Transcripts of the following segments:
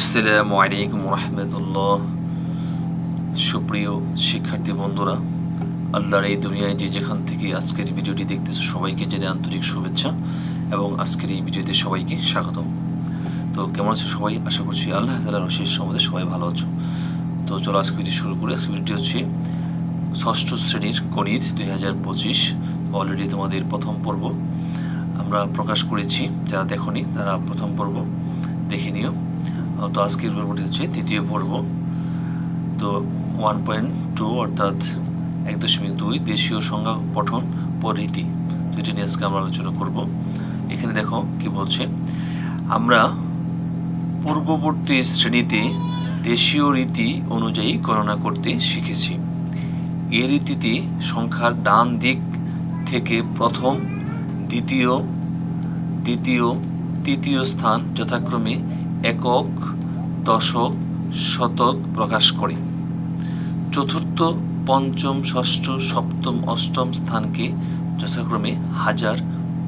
আসসালামু আলাইকুম রহমতুল্লাহ। সুপ্রিয় শিক্ষার্থী বন্ধুরা, আল্লাহর এই দুনিয়ায় যে যেখান থেকে আজকের ভিডিওটি দেখতেছো, সবাইকে জেনে আন্তরিক শুভেচ্ছা এবং আজকের এই ভিডিওতে সবাইকে স্বাগতম। তো কেমন আছো সবাই? আশা করছি আল্লাহ তালার অশেষ সম্বন্ধে সবাই ভালো আছো। তো চলো আজকে ভিডিও শুরু করি। আজকে ভিডিও হচ্ছে ষষ্ঠ শ্রেণির গণিত দুই হাজার পঁচিশ। অলরেডি তোমাদের প্রথম পর্ব আমরা প্রকাশ করেছি, যারা দেখনি তারা প্রথম পর্ব দেখে নিও। তো আজকের পর্বটি হচ্ছে তৃতীয় পর্ব। তো ওয়ান পয়েন্ট টু অর্থাৎ এক দশমিক দুই দেশীয় সংজ্ঞা পঠন পরীতি তো এটা নিয়ে আজকে আমরা আলোচনা করব। এখানে দেখো কি বলছে, আমরা পূর্ববর্তী শ্রেণীতে দেশীয় রীতি অনুযায়ী গণনা করতে শিখেছি। এ রীতিতে সংখ্যার ডান দিক থেকে প্রথম, দ্বিতীয় দ্বিতীয়, তৃতীয় স্থান যথাক্রমে একক, দশক, শতক প্রকাশ করে। চতুর্থ, পঞ্চম, ষষ্ঠ, সপ্তম, অষ্টম স্থানকে যথাক্রমে হাজার,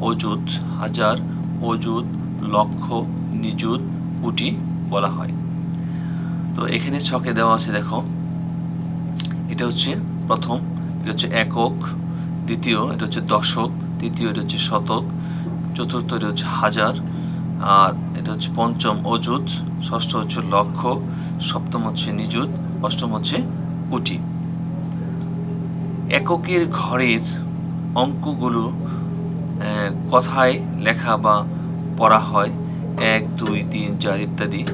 অযুত হাজার, অযুত, লক্ষ, নিযুত, কোটি বলা হয়। তো এখানে ছকে দেওয়া আছে, দেখো। এটা হচ্ছে প্রথম, এটা হচ্ছে একক, দ্বিতীয়, এটা হচ্ছে দশক, তৃতীয়, এটা হচ্ছে শতক, চতুর্থ, এটা হচ্ছে হাজার, আর এটা হচ্ছে পঞ্চম অযুত, ষষ্ঠ হচ্ছে লক্ষ, সপ্তম হচ্ছে নিযুত, অষ্টম হচ্ছে কোটি। এককের ঘরের অঙ্কগুলো কথায় লেখা বা পড়া হয়, এক, দুই, তিন, চার ইত্যাদি।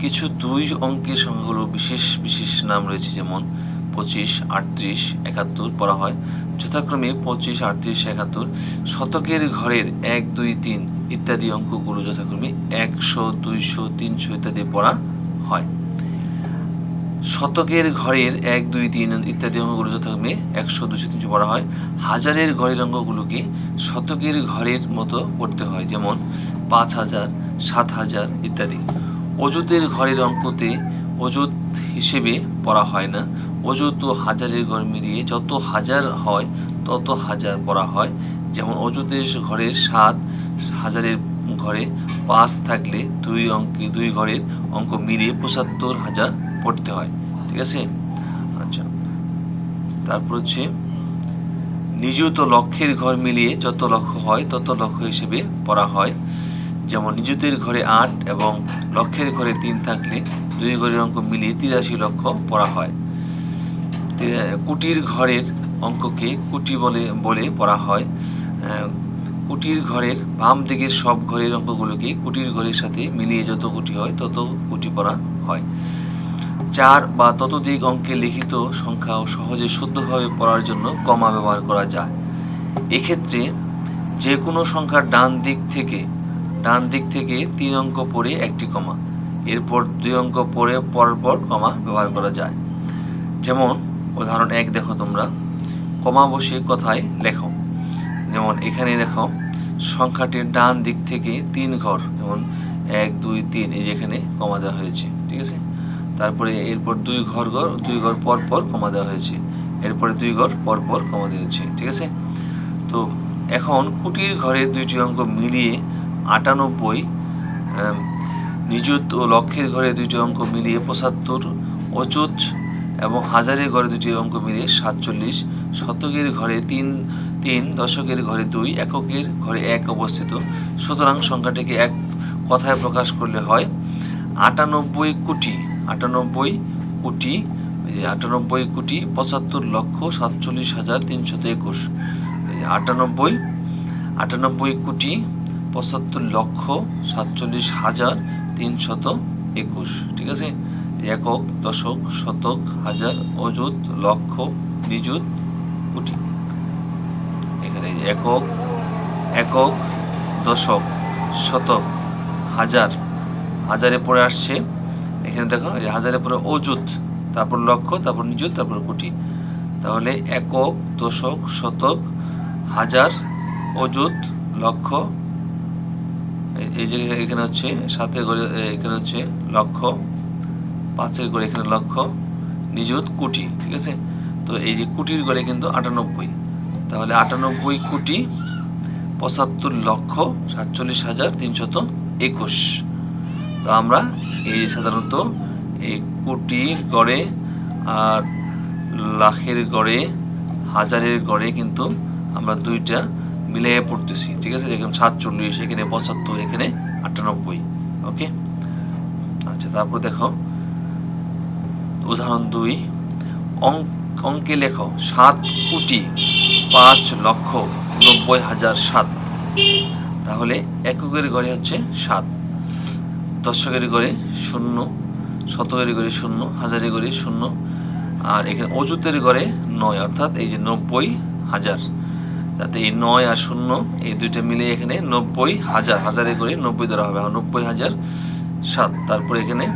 কিছু দুই অঙ্কের সংখ্যাগুলো বিশেষ বিশেষ নাম রয়েছে, যেমন পঁচিশ, আটত্রিশ, একাত্তর পড়া হয়। যথাক্রমে পঁচিশ, আটত্রিশ, একাত্তর, শতকের ঘরের এক, দুই, তিন ইত্যাদি অঙ্কগুলো যথাক্রমে একশো, দুইশো, তিনশো ইত্যাদি পড়া হয়। শতকের ঘরের এক, দুই, তিন ইত্যাদি অঙ্কগুলো যথাক্রমে একশো দুশো তিনশো পড়া হয়। হাজারের ঘরের অঙ্কগুলোকে শতকের ঘরের মতো পড়তে হয়, যেমন পাঁচ হাজার, সাত হাজার ইত্যাদি। অযুতের ঘরের অঙ্কতে অযুত হিসেবে পড়া হয় না। অযুত ও হাজারের ঘর মিলিয়ে যত হাজার হয়, তত হাজার পড়া হয়। যেমন অযুতের ঘরের সাত হাজারের ঘরে পাঁচ থাকলে দুই অঙ্কে, দুই ঘরের অঙ্ক মিলিয়ে পঁচাত্তর হাজার পড়তে হয়, ঠিক আছে? আচ্ছা তারপর হচ্ছে, নিযুত লক্ষের ঘর মিলিয়ে যত লক্ষ্য হয়, তত লক্ষ্য হিসেবে পড়া হয়। যেমন, নিযুতের ঘরে আট এবং লক্ষের ঘরে তিন থাকলে দুই ঘরের অঙ্ক মিলিয়ে তিরাশি লক্ষ পড়া হয়। কুটির ঘরের অঙ্ককে কুটি বলে বলে পড়া হয়। কুটির ঘরের বাম দিকের সব ঘরের অঙ্কগুলোকে কুটির ঘরের সাথে মিলিয়ে যত কুটি হয়, তত কুটি পড়া হয়। চার বা ততোধিক অঙ্কে লিখিত সংখ্যা ও সহজে শুদ্ধভাবে পড়ার জন্য কমা ব্যবহার করা যায়। এক্ষেত্রে যে কোনো সংখ্যার ডান দিক থেকে, ডান দিক থেকে তিন অঙ্ক পড়ে একটি কমা। এরপর দুই অঙ্ক পড়ে পরপর কমা ব্যবহার করা যায়। যেমন, উদাহরণ এক দেখো তোমরা। কমা বসে কথায় লেখো। যেমন এখানে দেখো, সংখ্যাটির ডান দিক থেকে তিন ঘর, যেমন এক, দুই, তিন, এই যেখানে কমা দেওয়া হয়েছে, ঠিক আছে? তারপরে এরপর দুই ঘর ঘর, দুই ঘর পর পর কমা দেওয়া হয়েছে, এরপরে দুই ঘর পর পর কমা দেওয়া হয়েছে, ঠিক আছে? তো এখন কুটির ঘরের দুইটি অঙ্ক মিলিয়ে আটানব্বই নিযুত ও লক্ষের ঘরে দুইটি অঙ্ক মিলিয়ে পঁচাত্তর, অচুত এবং হাজারের ঘরে দুটি অঙ্ক মিলিয়ে সাতচল্লিশ, শতকের ঘরে তিন তিন দশকের ঘরে দুই, এককের ঘরে এক অবস্থিত। সুতরাং সংখ্যাটিকে এক কথায় প্রকাশ করলে হয় আটানব্বই কোটি আটানব্বই কোটি আটানব্বই কোটি পঁচাত্তর লক্ষ সাতচল্লিশ হাজার তিনশত একুশ। আটানব্বই আটানব্বই কোটি পঁচাত্তর লক্ষ সাতচল্লিশ হাজার তিনশত একুশ। ঠিক আছে? একক, দশক, শতক, হাজার, অযুত, লক্ষ নিযুত কোটি। একক একক, দশক, শতক, হাজার। হাজারে পরে আসছে, এখানে দেখো হাজারে পরে অযুত, তারপর লক্ষ, তারপর নিযুত, তারপর কোটি। তাহলে একক, দশক, শতক, হাজার, অযুত, লক্ষ, এই- যে এখানে হচ্ছে সাতের করে এখানে হচ্ছে লক্ষ, পাঁচের করে এখানে লক্ষ, নিযুত, কোটি, ঠিক আছে? তো এই যে কোটির ঘরে কিন্তু আটানব্বই। তাহলে আটানব্বই কোটি পঁচাত্তর লক্ষ সাতচল্লিশ হাজার তিনশত একুশ। তো আমরা এই সাধারণত এই কোটির গড়ে আর লাখের গড়ে, হাজারের গড়ে কিন্তু আমরা দুইটা মিলিয়ে পড়তেছি, ঠিক আছে? যেরকম সাতচল্লিশ, এখানে পঁচাত্তর, এখানে আটানব্বই, ওকে? আচ্ছা তারপর দেখো, উদাহরণ দুই, অঙ্ক অঙ্কে লেখো সাত কোটি পাঁচ লক্ষ নব্বই হাজার সাত। তাহলে এককের গড়ে হচ্ছে সাত। দশকের গড়ে শূন্য, শতকের গড়ে শূন্য, হাজারের গড়ে শূন্য, আর এখানে অযুতের গড়ে নয়, অর্থাৎ এই যে নব্বই হাজার। যাতে এই নয় আর শূন্য, এই দুইটা মিলে এখানে নব্বই হাজার, হাজারের গড়ে নব্বই ধরা হবে নব্বই হাজার সাত। তারপরে এখানে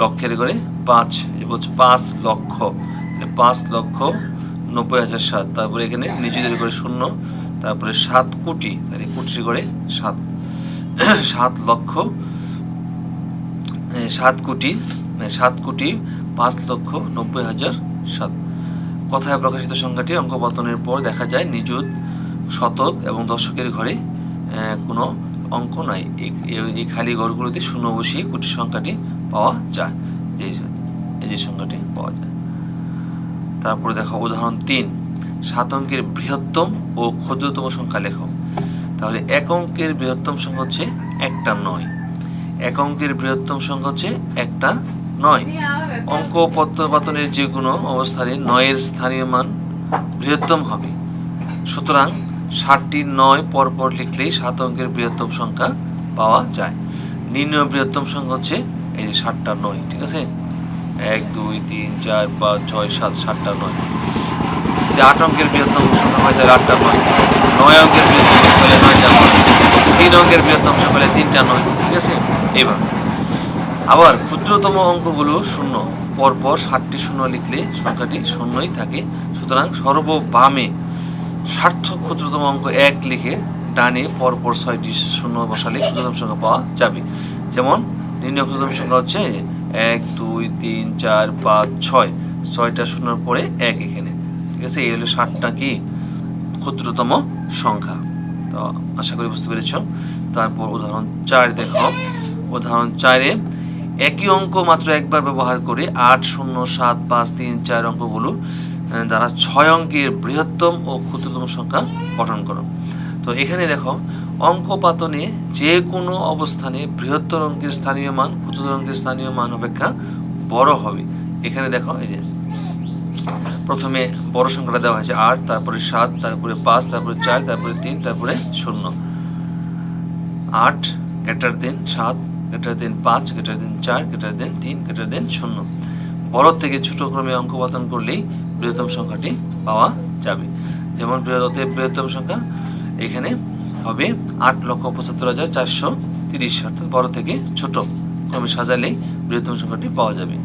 লক্ষের গড়ে পাঁচ বলছে পাঁচ লক্ষ। পাঁচ লক্ষ নব্বই হাজার সাত। তারপরে এখানে নিজেদের করে শূন্য, তারপরে সাত কোটি, তাহলে কোটির করে সাত। সাত লক্ষ সাত কোটি সাত কোটি পাঁচ লক্ষ নব্বই হাজার সাত। কথায় প্রকাশিত সংখ্যাটি অঙ্কপতনের পর দেখা যায় নিযুত, শতক এবং দশকের ঘরে কোনো অঙ্ক নাই। এই- খালি ঘরগুলোতে শূন্য বসিয়ে কোটি সংখ্যাটি পাওয়া যায়। এই যে সংখ্যাটি পাওয়া যায়। তারপরে দেখো উদাহরণ তিন, সাত অঙ্কের বৃহত্তম ও ক্ষুদ্রতম সংখ্যা লেখো। তাহলে এক অঙ্কের বৃহত্তম সংখ্যা হচ্ছে একটা নয়। এক অঙ্কের বৃহত্তম সংখ্যা হচ্ছে একটা নয়। অঙ্ক পত্রপাতনের যে কোনো অবস্থানে নয়ের স্থানীয় মান বৃহত্তম হবে। সুতরাং ষাটটি নয় পরপর লিখলেই সাত অঙ্কের বৃহত্তম সংখ্যা পাওয়া যায়। নির্ণয় বৃহত্তম সংখ্যা হচ্ছে এই যে ষাটটা নয়, ঠিক আছে? এক, দুই, তিন, চার, পাঁচ, ছয়, সাত, সাতটা, নয়। যদি আট অঙ্কের বৃহত্তম সংখ্যা হয়, তাহলে আটটা নয়। নয় অঙ্কের বৃহত্তম সংখ্যা হলে নয়টা নয়। তিন অঙ্কের বৃহত্তম সংখ্যা হলে তিনটা নয়। ঠিক আছে? এইবার। আবার ক্ষুদ্রতম অঙ্কগুলো শূন্য। পরপর ষাটটি শূন্য লিখলে সংখ্যাটি শূন্যই থাকে। সুতরাং সর্ববামে সার্থক ক্ষুদ্রতম অঙ্ক এক লিখে ডানে পরপর ছয়টি শূন্য বসালে ক্ষুদ্রতম সংখ্যা পাওয়া যাবে। যেমন, নির্ণয় ক্ষুদ্রতম সংখ্যা হচ্ছে এক, দুই, তিন, চার, পাঁচ, ছয়। ছয়টা শূন্যর পরে এক এখানে। ঠিক আছে? এই হলো ষাটটা কি? ক্ষুদ্রতম সংখ্যা। তো আশা করি বুঝতে পেরেছ। তারপর উদাহরণ চার দেখো উদাহরণ চারে, একই অঙ্ক মাত্র একবার ব্যবহার করে আট, শূন্য, সাত, পাঁচ, তিন, চার অঙ্কগুলো দ্বারা ছয় অঙ্কের বৃহত্তম ও ক্ষুদ্রতম সংখ্যা গঠন করো। তো এখানে দেখো অঙ্ক পাতনে যে কোনো অবস্থানে বৃহত্তর অঙ্কের স্থানীয় মান, ক্ষুদ্রতর অঙ্কের স্থানীয় মান অপেক্ষা বড় হবে। এখানে দেখো, এই যে প্রথমে বড় সংখ্যাটা দেওয়া হয়েছে আট, তারপরে সাত, তারপরে পাঁচ, তারপরে চার, তারপরে তিন, তারপরে শূন্য। আট গ্রেটার দেন সাত গ্রেটার দেন পাঁচ গ্রেটার দেন চার গ্রেটার দেন তিন গ্রেটার দেন শূন্য। বড় থেকে ছোট ক্রমে অঙ্ক পাতন করলেই বৃহত্তম সংখ্যাটি পাওয়া যাবে। যেমন বৃহত্তম সংখ্যা, এখানে হবে আট লক্ষ পঁচাত্তর হাজার চারশো তিরিশ। অর্থাৎ বড় থেকে ছোট ক্রমে সাজালেই বৃহত্তম সংখ্যাটি পাওয়া যাবে।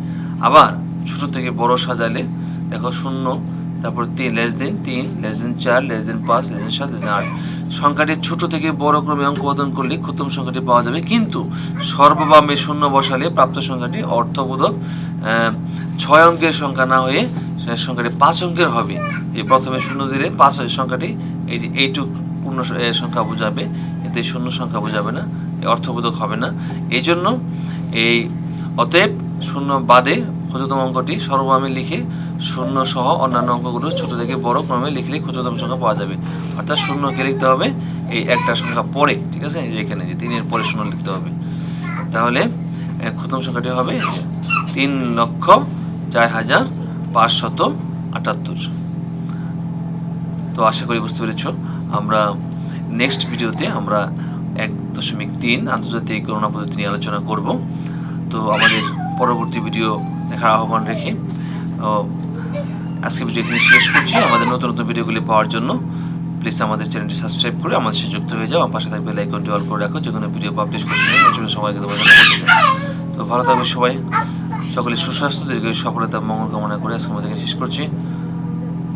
আবার ছোট থেকে বড় সাজালে, দেখো শূন্য, তারপর তিন লেস দেন তিন লেস দেন চার লেস দেন পাঁচ লেস দেন সাত লেস দেন আট। সংখ্যাটি ছোট থেকে বড় ক্রমে অঙ্ক প্রদান করলে ক্ষুদ্রতম সংখ্যাটি পাওয়া যাবে। কিন্তু সর্ববামে শূন্য বসালে প্রাপ্ত সংখ্যাটি অর্থবোধক ছয় অঙ্কের সংখ্যা না হয়ে, সংখ্যাটি পাঁচ অঙ্কের হবে। এই প্রথমে শূন্য দিলে পাঁচ সংখ্যাটি এই যে এইটুক পূর্ণ সংখ্যা বোঝাবে। এতে শূন্য সংখ্যা বোঝাবে না অর্থবোধক হবে না। এই জন্য এই, অতএব শূন্য বাদে ক্ষুদ্রতম অঙ্কটি সর্ববামে লিখে শূন্য সহ অন্যান্য অঙ্কগুলো ছোট থেকে বড় ক্রমে লিখলে ক্ষুদ্রতম সংখ্যা পাওয়া যাবে। অর্থাৎ শূন্যকে লিখতে হবে এই একটা সংখ্যা পরে, ঠিক আছে? এখানে যে তিনের পরে শূন্য লিখতে হবে। তাহলে ক্ষুদ্রতম সংখ্যাটি হবে তিন লক্ষ চার হাজার পাঁচশত আটাত্তর। তো আশা করি বুঝতে পেরেছ। আমরা নেক্সট ভিডিওতে আমরা এক দশমিক তিন আন্তর্জাতিক করোনা পদ্ধতি নিয়ে আলোচনা করব। তো আমাদের পরবর্তী ভিডিও দেখার আহ্বান রেখে আজকে ভিডিও এখানে শেষ করছি। আমাদের নতুন নতুন ভিডিওগুলি পাওয়ার জন্য প্লিজ আমাদের চ্যানেলটি সাবস্ক্রাইব করে আমাদের সাথে যুক্ত হয়ে যাও। পাশে থাকবে লাইকনটি অল করে রাখো যে কোনো ভিডিও পাবলিশ করতে সবাইকে তোমার। তো ভালো থাকবে সবাই। সকলে সুস্বাস্থ্য, দীর্ঘ সফলতা, মঙ্গল কামনা করে আজকে আমাদের শেষ করছি।